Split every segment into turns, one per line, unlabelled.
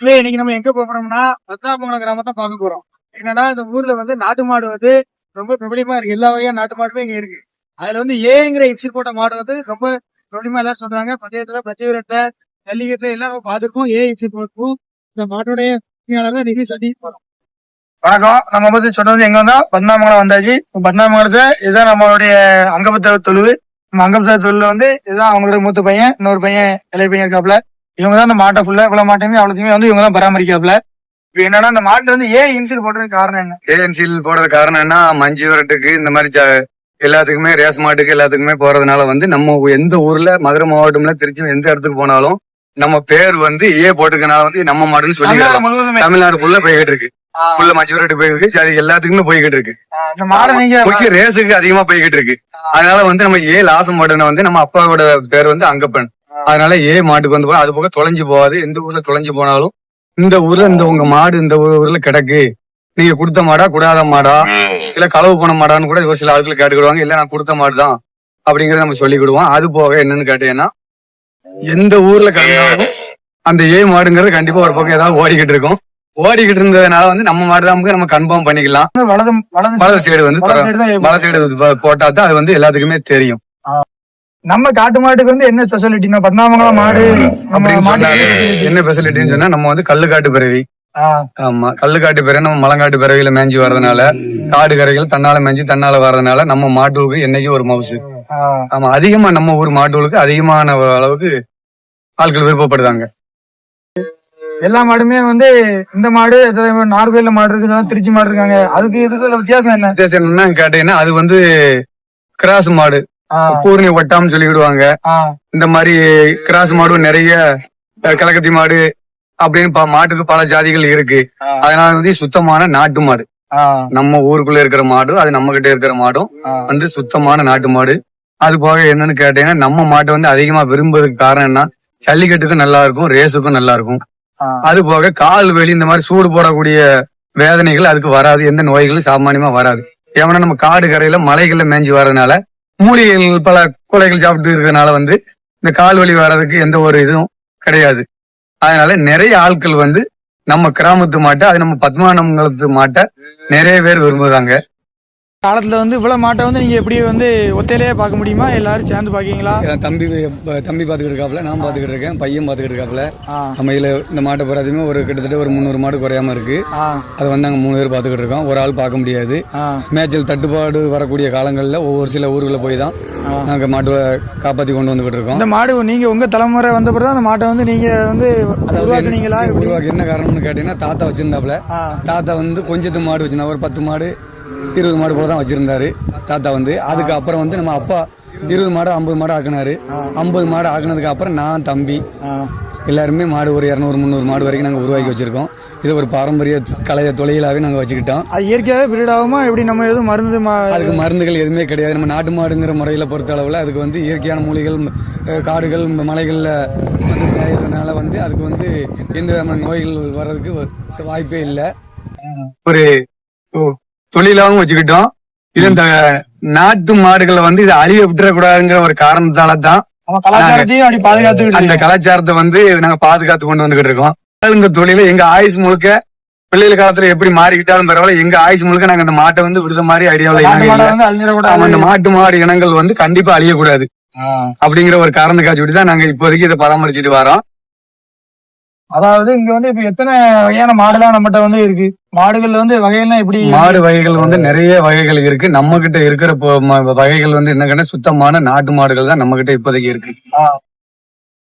இன்னைக்கு நம்ம எங்க போறோம்னா பத்னாபுரம் கிராமத்தை பார்க்க போறோம். என்னன்னா இந்த ஊர்ல வந்து நாட்டு மாடு வந்து ரொம்ப பிரபலமா இருக்கு. எல்லா வகையான நாட்டு மாடுமே இங்க இருக்கு. அதுல வந்து ஏங்கிற எக்ஸிட் போட்ட மாடு வந்து ரொம்ப பிரபலமா எல்லாரும் சொல்றாங்க. பஞ்சாயத்துல பச்சையூரத்துல ஜல்லிக்கட்டுல எல்லாம் நம்ம ஏ எக்ஸிட் போட்டுக்கும் இந்த மாட்டோடைய உரிமையாளர் தான் நிதி சட்டி போறோம். வணக்கம். நம்ம வந்து சொன்னது எங்க வந்தா பத்மாமங்கலம் வந்தாச்சு. பத்மாமங்கலத்தை இதுதான் நம்மளுடைய அங்கபத்த தொழுவு. நம்ம அங்கபத்த தொழில வந்து இதுதான் அவங்களோட மூத்த பையன் இன்னொரு பையன் இளைய பையன் இருக்காப்ல இவங்க தான் அந்த மாட்டை ஃபுல்லா இவ்வளவு மாட்டையுமே அவ்வளோத்தையுமே வந்து இவங்க தான் பராமரிக்காப்ல இப்ப என்னன்னா அந்த மாட்டு வந்து ஏன் இன்சில் போடுறதுக்கு காரணம் என்ன?
ஏஎன்சியில் போடுறது காரணம் என்ன மஞ்சு விரட்டுக்கு இந்த மாதிரி எல்லாத்துக்குமே ரேஸ் மாட்டுக்கு எல்லாத்துக்குமே போறதுனால வந்து நம்ம எந்த ஊர்ல மதுரை மாவட்டம்ல திருச்சி எந்த இடத்துக்கு போனாலும் நம்ம பேர் வந்து ஏ போட்டிருக்கனால வந்து நம்ம மாடுன்னு
முழுவதுமே.
தமிழ்நாடு ஃபுல்லா போய்கிட்டு இருக்கு. ஃபுல்லா மஞ்சு விரட்டு போய்கிட்டு இருக்கு. அது எல்லாத்துக்குமே போய்கிட்டு இருக்கு. முக்கிய ரேஸுக்கு அதிகமா போய்கிட்டு இருக்கு. அதனால வந்து நம்ம ஏ லாசம் மாடுன வந்து நம்ம அப்பாவோட பேர் வந்து அங்கப்பன். அதனால ஏ மாட்டுக்கு வந்து அது போக தொலைஞ்சு போகாது. எந்த ஊர்ல தொலைஞ்சு போனாலும் இந்த ஊர்ல இந்த உங்க மாடு இந்த ஊர்ல கிடக்கு. நீங்க கொடுத்த மாடா கூடாத மாடா? இல்ல களவு போன மாடான்னு கூட ஒரு சில ஆட்கள் கேட்டுக்கிடுவாங்க. இல்ல நான் கொடுத்த மாடு தான் அப்படிங்கறத நம்ம சொல்லிக்கிடுவோம். அது போக என்னன்னு கேட்டீங்கன்னா எந்த ஊர்ல கிடந்தாலும் அந்த ஏ மாடுங்கிறது கண்டிப்பா ஒரு பக்கம் ஏதாவது ஓடிக்கிட்டு இருக்கும். ஓடிக்கிட்டு இருந்ததுனால வந்து நம்ம மாடு தான் நம்ம கன்ஃபார்ம் பண்ணிக்கலாம்.
வலது
சைடு வந்து மலை சைடு போட்டா தான் அது வந்து எல்லாத்துக்குமே தெரியும்.
நம்ம காட்டு மாட்டுக்கு வந்து என்ன ஸ்பெஷாலிட்டினா பத்னாமங்கலம் மாடு
அப்படின்னு சொன்னா
மாட்டுக்கு
என்ன ஃபெசிலிட்டின்னு சொன்னா நம்ம வந்து கல்லுக்காட்டு பிறவி.
ஆ,
ஆமா கல்லுக்காட்டு பிறவி நம்ம மலங்காட்டு பிறவியில மேய்ஞ்சி வர்றதுனால காடு கரைகள் தன்னால மேய்ஞ்சி தன்னால வர்றதுனால நம்ம மாட்டுகளுக்கு என்னைக்கும் ஒரு மவுசு. ஆமா அதிகமா நம்ம ஊர் மாட்டுகளுக்கு அதிகமான அளவுக்கு ஆட்கள் விருப்பப்படுதாங்க
எல்லா மாடுமே வந்து இந்த மாடு நாகர்கோயில்ல மாடு இருக்கு திருச்சி மாடு இருக்காங்க. அதுக்கு இதுக்கு வித்தியாசம் என்ன?
வித்தியாசம் என்னன்னு கேட்டீங்கன்னா அது வந்து கிராஸ் மாடு. பூர்ணி வட்டாம்னு சொல்லி விடுவாங்க
ஆ,
இந்த மாதிரி கிராஸ் மாடும் நிறைய கலக்கத்தி மாடு அப்படின்னு மாட்டுக்கு பல ஜாதிகள் இருக்கு. அதனால வந்து சுத்தமான நாட்டு மாடு. நம்ம ஊருக்குள்ள இருக்கிற மாடும் அது நம்ம கிட்ட இருக்கிற மாடும். வந்து சுத்தமான நாட்டு மாடு. அது போக என்னன்னு கேட்டீங்கன்னா நம்ம மாட்டை வந்து அதிகமா விரும்புறதுக்கு காரணம் என்ன ஜல்லிக்கட்டுக்கும் நல்லா இருக்கும் ரேஸுக்கும் நல்லா இருக்கும். அது போக கால் வெளி இந்த மாதிரி சூடு போடக்கூடிய வேதனைகள் அதுக்கு வராது. எந்த நோய்களும் சாமானியமா வராது. ஏன்னா நம்ம காடு கரையில மலைகள்ல மேய்ஞ்சி வர்றதுனால மூலிகைகள் பல கொலைகள் சாப்பிட்டு இருக்கிறதுனால வந்து இந்த கால் வலி வர்றதுக்கு எந்த ஒரு இதுவும் கிடையாது. அதனால நிறைய ஆட்கள் வந்து நம்ம கிராமத்து மாட்டை அது நம்ம பத்மானமங்கலத்து மாட்டை நிறைய பேர் விரும்புறாங்க.
காலத்துல வந்து இவ்வளவு மாட்டை வந்து நீங்க எப்படி வந்து ஒத்தையிலேயே பார்க்க முடியுமா? எல்லாரும் சேர்ந்து பாக்கீங்களா
என் தம்பி தம்பி பாத்துக்கிட்டு இருக்காப்ல நான் பாத்துக்கிட்டு இருக்கேன் பையன்
ஆ,
நம்ம இதுல இந்த மாட்டை போறாதுமே ஒரு கிட்டத்தட்ட ஒரு முந்நூறு மாடு குறையாம இருக்கு. அதை வந்து நாங்க மூணு பேர் பாத்துக்கிட்டு இருக்கோம் ஒரு ஆள் பார்க்க முடியாது. மேய்ச்சல் தட்டுப்பாடு வரக்கூடிய காலங்களில் ஒவ்வொரு சில ஊர்களில் போய் தான் நாங்க மாட்டை காப்பாத்தி கொண்டு வந்துகிட்டு இருக்கோம்.
இந்த மாடு நீங்க உங்க தலைமுறை வந்த பிறகு அந்த மாட்டை வந்து நீங்க வந்து உருவாக்குனீங்களா?
உருவாக்கி என்ன காரணம்னு கேட்டீங்கன்னா தாத்தா வச்சிருந்தாப்ல
ஆ,
தாத்தா வந்து கொஞ்சத்து மாடு வச்சிருந்தா ஒரு பத்து மாடு இருபது மாடு போல தான் வச்சிருந்தாரு. தாத்தா வந்து. அதுக்கு அப்புறம் வந்து நம்ம அப்பா இருபது மாடு ஐம்பது மாடு ஆக்குனாரு. ஐம்பது மாடு ஆக்குனதுக்கு அப்புறம் நான் தம்பி. எல்லாருமே மாடு ஒரு இரநூறு முந்நூறு மாடு வரைக்கும் நாங்கள் உருவாக்கி வச்சிருக்கோம். இது ஒரு பாரம்பரிய கலைய தொழிலாகவே நாங்கள் வச்சுக்கிட்டோம்.
அது இயற்கையாவே பிரீட் ஆகுமா? எப்படி நம்ம எதுவும் மருந்து மா-
அதுக்கு மருந்துகள் எதுவுமே கிடையாது. நம்ம நாட்டு மாடுங்கிற முறையில் பொறுத்த அளவில் அதுக்கு வந்து இயற்கையான மூலிகள் காடுகள் மலைகளில் வந்து மேயறதுனால வந்து அதுக்கு வந்து எந்த விதமான நோய்கள் வர்றதுக்கு வ- வாய்ப்பே இல்லை. ஒரு ஓ, தொழிலாகவும் வச்சுக்கிட்டோம். இது இந்த நாட்டு மாடுகளை வந்து இதை அழிய விட்டுறக்கூடாதுங்கிற ஒரு காரணத்தால தான் அந்த கலாச்சாரத்தை வந்து நாங்க பாதுகாத்து கொண்டு வந்துகிட்டு இருக்கோம். இந்த தொழில எங்க ஆயுஸ் முழுக்க பிள்ளைகள் காலத்துல எப்படி மாறிக்கிட்டாலும் பரவாயில்ல எங்க ஆயுஸ் முழுக்க நாங்க அந்த மாட்டை வந்து விடுத மாதிரி ஆமா, அந்த மாட்டு மாடு இனங்கள் வந்து கண்டிப்பா அழியக்கூடாது. அப்படிங்கிற ஒரு காரணத்துக்காச்சுடி தான் நாங்க இப்போதைக்கு இதை பராமரிச்சுட்டு வரோம்.
அதாவது இங்க வந்து இப்ப எத்தனை வகையான மாடுலாம் நம்மகிட்ட வந்து இருக்கு? மாடுகள்ல வந்து வகையெல்லாம் எப்படி?
மாடு வகைகள் வந்து நிறைய வகைகள் இருக்கு. நம்ம கிட்ட இருக்கிற வகைகள் வந்து என்னன்னா சுத்தமான நாட்டு மாடுகள் தான் நம்ம கிட்ட இப்போதைக்கு இருக்கு.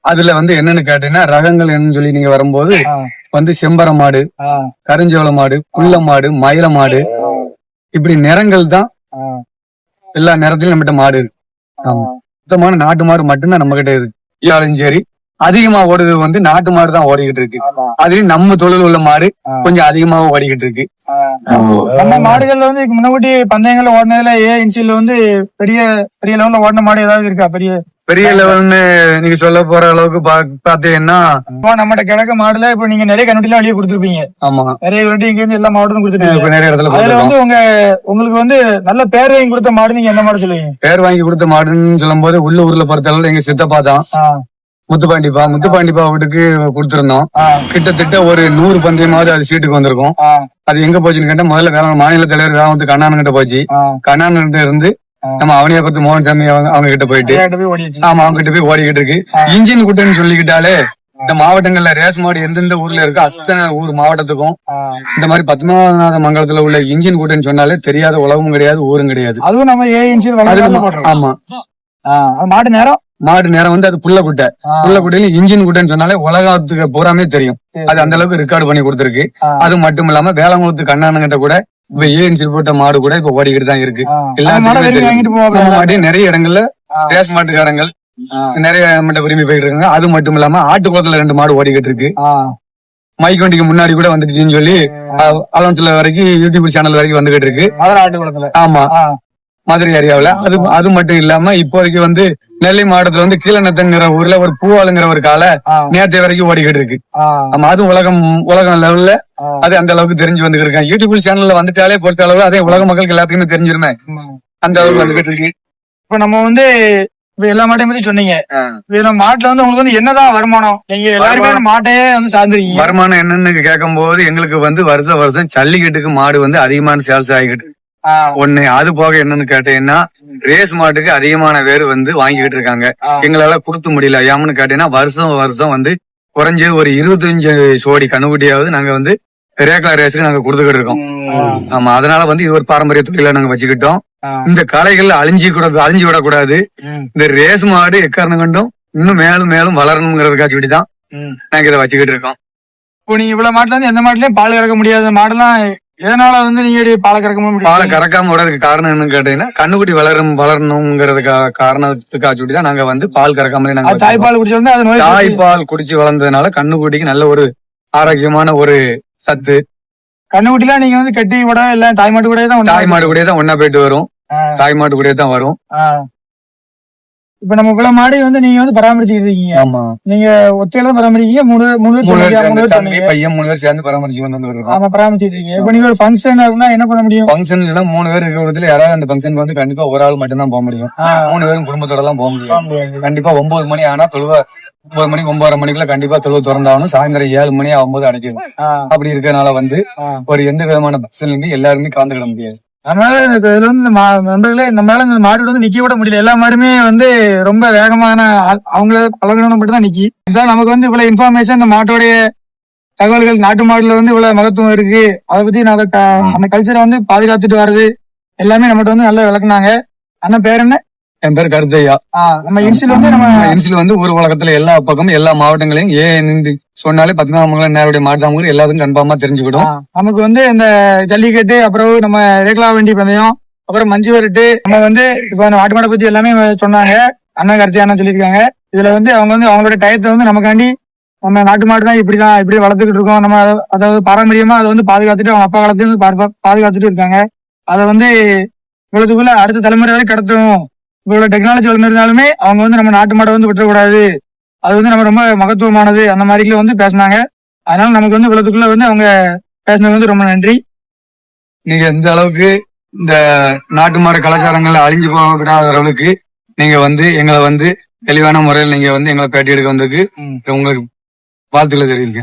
அதுல வந்து என்னன்னு கேட்டீங்கன்னா ரகங்கள் என்னன்னு சொல்லி நீங்க வரும்போது. வந்து செம்பர மாடு கருஞ்சோள மாடு குள்ள மாடு மயில மாடு இப்படி நிறங்கள் தான் எல்லா நிறத்திலும் நம்மகிட்ட மாடு இருக்கு. ஆமா. சுத்தமான நாட்டு மாடு மட்டும்தான் நம்ம கிட்ட இருக்கு சரி அதிகமா ஓடுறது வந்து நாட்டு மாடு தான் ஓடிக்கிட்டு இருக்கு. அதுலயும் நம்ம தொழில் உள்ள மாடு. கொஞ்சம் அதிகமாக ஓடிக்கிட்டு இருக்கு.
நம்ம மாடுகள்ல வந்து முன்னாடி பந்தயங்கள்ல ஓடினதுல ஏ இன்சில வந்து பெரிய பெரிய லெவல்ல ஓடின மாடு ஏதாவது இருக்கா? பெரிய
பெரிய லெவல்னு நீங்க சொல்ல போற அளவுக்கு பாத்தீங்கன்னா
நம்மகிட்ட கிழக்க மாடுல இப்ப நீங்க நிறைய கண்ணுட்டிலாம் வெளியே கொடுத்துருப்பீங்க.
ஆமா.
நிறைய கண்ணுட்டி இங்க இருந்து எல்லா
இப்ப
கொடுத்துருப்பீங்க.
நிறைய இடத்துல
அதுல. வந்து உங்க உங்களுக்கு வந்து நல்ல பேர் வாங்கி கொடுத்த மாடு நீங்க என்ன மாடு சொல்லுவீங்க?
பேர் வாங்கி கொடுத்த மாடுன்னு சொல்லும்போது உள்ள ஊர்ல பொறுத்த அளவுல எங்க சித்தப்பா தான். முத்துப்பாண்டிப்பா முத்துப்பாண்டிப்பா வீட்டுக்கு கொடுத்திருந்தோம். கிட்டத்தட்ட ஒரு நூறு பந்தயமாவது அது சீட்டுக்கு வந்திருக்கும். அது எங்க போச்சுன்னு கேட்டா முதல்ல வேளாண் மாநில தலைவர் வேளாண் கண்ணான் கிட்ட போச்சு. கண்ணான் கிட்ட இருந்து. நம்ம அவனியாபத்து மோகன் சாமி அவங்க கிட்ட போயிட்டு. ஆமா அவங்க கிட்ட போய் ஓடிக்கிட்டு இருக்கு. இன்ஜின் குட்டைன்னு சொல்லிக்கிட்டாலே இந்த மாவட்டங்கள்ல ரேஸ் மாடு எந்தெந்த ஊர்ல இருக்கோ அத்தனை ஊர் மாவட்டத்துக்கும். இந்த மாதிரி பத்மநாத மங்கலத்துல உள்ள இன்ஜின் கூட்டன்னு சொன்னாலே தெரியாத உலகமும் கிடையாது ஊரும் கிடையாது.
அதுவும் நம்ம
அது நம்ம- ஆமா.
மாட்டு நேரம்?
மாடு நேரம் வந்து அது புள்ள குட்டை. புள்ள குட்டையில இன்ஜின் குட்டைன்னு சொன்னாலே உலகத்துக்கு பூராமே தெரியும். அது அந்த அளவுக்கு ரெக்கார்டு பண்ணி கொடுத்திருக்கு. அது மட்டும் இல்லாம வேளாங்குளத்து கண்ணானங்கிட்ட கூட இப்ப ஏஎன்சி போட்ட மாடு கூட இப்ப ஓடிக்கிட்டு தான் இருக்கு. எல்லாத்துக்குமே நிறைய இடங்கள்ல. ரேஸ் மாட்டுக்காரங்கள். நிறைய மட்டும் விரும்பி போயிட்டு இருக்காங்க அது மட்டும் இல்லாம ஆட்டுக்குளத்துல ரெண்டு மாடு ஓடிக்கிட்டு இருக்கு. மைக் வண்டிக்கு முன்னாடி கூட வந்துடுச்சுன்னு சொல்லி அலவன்ஸ்ல வரைக்கும் யூடியூப் சேனல் வரைக்கும் வந்துகிட்டு இருக்கு
ஆட்டு
ஆமா. மதுரை ஏரியாவுல அது அது மட்டும் இல்லாம இப்போதைக்கு வந்து நெல்லை மாவட்டத்துல வந்து கீழநத்தங்கிற ஊர்ல ஒரு பூவாளுங்கிற ஒரு காலை. நேற்று வரைக்கும் ஓடிக்கிட்டு இருக்கு. ஆமா அதுவும் உலகம் உலகம் லெவல்ல. அது அந்த அளவுக்கு தெரிஞ்சு வந்துகிட்டு இருக்காங்க யூடியூப் சேனல்ல வந்துட்டாலே பொறுத்த அளவுல அதே உலக மக்களுக்கு எல்லாத்துக்குமே தெரிஞ்சிருமே. அந்த அளவுக்கு வந்துகிட்டு இருக்கு
இப்ப நம்ம வந்து இப்ப எல்லா மாட்டையும் பத்தி சொன்னீங்க மாட்டுல வந்து உங்களுக்கு வந்து என்னதான் வருமானம் நீங்க எல்லாருமே மாட்டையே வந்து சார்ந்துருக்கீங்க
வருமானம் என்னன்னு கேட்கும் போது எங்களுக்கு வந்து வருஷம் வருஷம் ஜல்லிக்கட்டுக்கு மாடு வந்து அதிகமான சேல்ஸ் ஆகிட்டு இருக்கு.
ஆ.
ஒண்ணு அது போக என்னன்னு கேட்டீங்கன்னா ரேஸ் மாட்டுக்கு அதிகமான பேர் வந்து வாங்கிக்கிட்டு இருக்காங்க. எங்களால கொடுக்க முடியல ஏன்னு கேட்டீங்கன்னா வருஷம் வருஷம் வந்து குறைஞ்சது ஒரு இருபத்தஞ்சு சோடி கண்ணுக்குட்டியாவது நாங்க வந்து ரேக்லா ரேஸுக்கு நாங்க கொடுத்துக்கிட்டு இருக்கோம். ஆமா அதனால வந்து இது ஒரு பாரம்பரிய தொழிலா நாங்க வச்சுக்கிட்டோம். இந்த கலைகள் அழிஞ்சு கூடாது அழிஞ்சு விடக்கூடாது. இந்த ரேஸ் மாடு எக்காரணம் கண்டும் இன்னும் மேலும் மேலும் வளரணுங்கிறதுக்காக வேண்டி தான்
ம்.
நாங்க இதை வச்சுக்கிட்டு இருக்கோம்
இப்போ நீங்க இவ்வளவு மாட்டுல இருந்து எந்த மாட்டுலயும் பால் கறக்க முடியாத மாடுலாம் எதனால வந்து நீங்க பால் கறக்க முடியும்
பாலை கறக்காம விடுறதுக்கு காரணம் என்னன்னு கேட்டீங்கன்னா கண்ணுக்குட்டி வளரும் வளரணுங்கிறதுக்காக காரணத்துக்காக சொல்லி தான் நாங்க வந்து பால் கறக்காமலே நாங்க.
தாய்ப்பால் குடிச்சு வந்து அது நோய்
தாய்ப்பால் குடிச்சு வளர்ந்ததுனால கண்ணுக்குட்டிக்கு நல்ல ஒரு ஆரோக்கியமான ஒரு சத்து
கண்ணுக்குட்டிலாம் நீங்க வந்து கட்டி விட இல்ல தாய் மாட்டு கூட தான் ஒண்ணா
தாய் மாடு கூடயே தான் ஒன்னா போயிட்டு வரும்
ஆ.
தாய் மாடு கூடயே தான் வரும்.
இப்ப நம்ம இவ்வளவு மாடு வந்து நீங்க வந்து பராமரிச்சுக்கிட்டு இருக்கீங்க.
ஆமா.
நீங்க ஒத்தையில பராமரிக்கீங்க மூணு மூணு
மூணு பேர் பையன் மூணு பேர் சேர்ந்து பராமரிச்சு வந்து
ஆமா பராமரிச்சுட்டு இருக்கீங்க. இப்ப நீங்க ஒரு ஃபங்க்ஷன் அப்படின்னா என்ன பண்ண முடியும்?
ஃபங்க்ஷன் மூணு பேர் இருக்கிற இடத்துல யாராவது அந்த ஃபங்க்ஷன் வந்து கண்டிப்பா ஒரு ஆள் மட்டும் தான் போக முடியும். மூணு பேரும் குடும்பத்தோட தான் போக முடியும். கண்டிப்பா ஒன்பது மணி ஆனா தொழுவ ஒன்பது மணி ஒன்பதரை மணிக்குள்ள கண்டிப்பா தொழுவு திறந்தாகணும். சாயந்தரம் ஏழு மணி ஆகும்போது அடைக்கணும். அப்படி இருக்கறனால வந்து. ஒரு எந்த விதமான பஸ்லயுமே எல்லாருமே கலந்துக்கிட முடியாது.
எனக்கு இதுல வந்து நண்பர்களே மேல இந்த மாடு வந்து நிக்க கூட முடியல. எல்லா மாடுமே வந்து ரொம்ப வேகமான அவங்கள பழகணும் மட்டும் தான் நிக்கி. இதான் நமக்கு வந்து இவ்வளவு இன்ஃபர்மேஷன் இந்த மாட்டோடைய தகவல்கள். நாட்டு மாடுல வந்து இவ்வளவு மகத்துவம் இருக்கு. அதை பத்தி நாங்க க- அந்த கல்ச்சரை வந்து பாதுகாத்துட்டு வர்றது எல்லாமே நம்மகிட்ட வந்து நல்லா விளக்குனாங்க. அண்ணன் பேர் என்ன?
என் பேர் கருத்தையா
நம்ம இன்சில் வந்து நம்ம
இன்சில் வந்து ஊர் உலகத்துல எல்லா பக்கமும் எல்லா மாவட்டங்களையும் ஏன் சொன்னாலே பத்மநாபமங்கலம் நேருடைய மாவட்டம் எல்லாத்துக்கும் கன்ஃபார்மா தெரிஞ்சுக்கிடும்.
நமக்கு வந்து இந்த ஜல்லிக்கட்டு அப்புறம் நம்ம ரேக்லா வண்டி பந்தயம் அப்புறம் மஞ்சு வரட்டு நம்ம வந்து இப்ப அந்த நாட்டு மாடை பத்தி எல்லாமே சொன்னாங்க. அண்ணன் கருத்தி அண்ணன் சொல்லியிருக்காங்க. இதுல வந்து அவங்க வந்து அவங்களோட டயத்தை வந்து நமக்காண்டி நம்ம நாட்டு மாடு தான் இப்படிதான் இப்படி வளர்த்துக்கிட்டு இருக்கோம். நம்ம அத- அதாவது பாரம்பரியமா அதை வந்து பாதுகாத்துட்டு அவங்க அப்பா காலத்துல பாதுகாத்துட்டு இருக்காங்க. அதை வந்து இவ்வளவுக்குள்ள அடுத்த தலைமுறை வரை கடத்தணும் இவ்வளவு டெக்னாலஜி வளர்ந்துருந்தாலுமே அவங்க வந்து நம்ம நாட்டு மாடை வந்து விட்டுறக்கூடாது. அது வந்து நம்ம ரொம்ப மகத்துவமானது. அந்த மாதிரில வந்து பேசினாங்க. அதனால நமக்கு வந்து இவ்வளவுக்குள்ள வந்து அவங்க பேசினது வந்து ரொம்ப நன்றி.
நீங்க எந்த அளவுக்கு இந்த நாட்டு மாடு கலாச்சாரங்கள் அழிஞ்சு போகக்கூடாத அளவுக்கு நீங்க வந்து எங்களை வந்து தெளிவான முறையில் நீங்க வந்து எங்களை பேட்டி எடுக்க வந்ததுக்கு உங்களுக்கு வாழ்த்துக்களை தெரிவிக்க